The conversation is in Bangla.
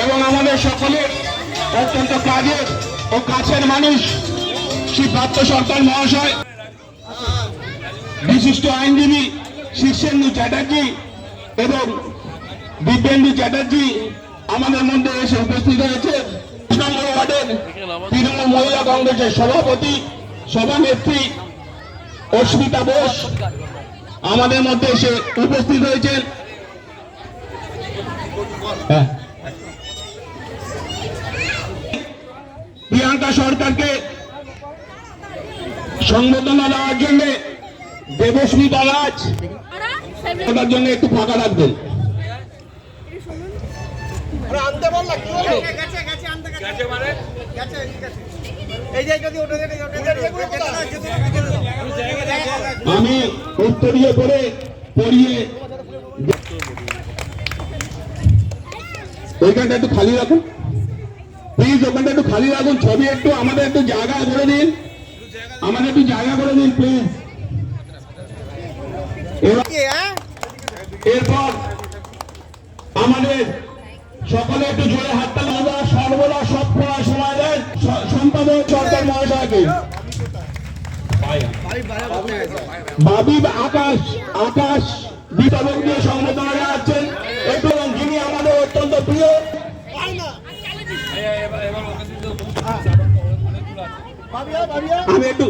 এবং বিশিষ্ট আইনজীবী শীর্ষেন্দু চ্যাটার্জি এবং দিব্যেন্দু চ্যাটার্জি আমাদের মধ্যে এসে উপস্থিত হয়েছে। তৃণমূল মহিলা কংগ্রেসের সভাপতি, সভানেত্রী অস্মিতা বোস। আমাদের মধ্যে এসে উপস্থিত হয়েছেন। হ্যাঁ। প্রিয়াঙ্কা সরকারকে সংবর্ধনা দেওয়ার জন্য দেবস্মিতা রাজ ওটার জন্য একটু ফাঁকা রাখবেন। মানে? এই যে যদি ওটা ওটা দিয়ে এগুলো কোথায় আমি উত্তরীয় করে পড়িয়ে। ওইখানটা একটু খালি রাখুন। প্লিজ ওখানটা একটু খালি রাখুন। ছবি একটু আমাদের একটু জায়গা করে দিন আমাদের একটু জায়গা করে দিন প্লিজ হ্যাঁ? এরপর আমাদের সকলে একটু জোরে হাততালি। আমরা সর্বদা সব করার সময় দেন স- সম্পাদক সরকার বাবিব আকাশ আকাশ দীপাবক দিয়ে সম্বোধনা জানাচ্ছেন এবং যিনি আমাদের অত্যন্ত প্রিয় আমি একটু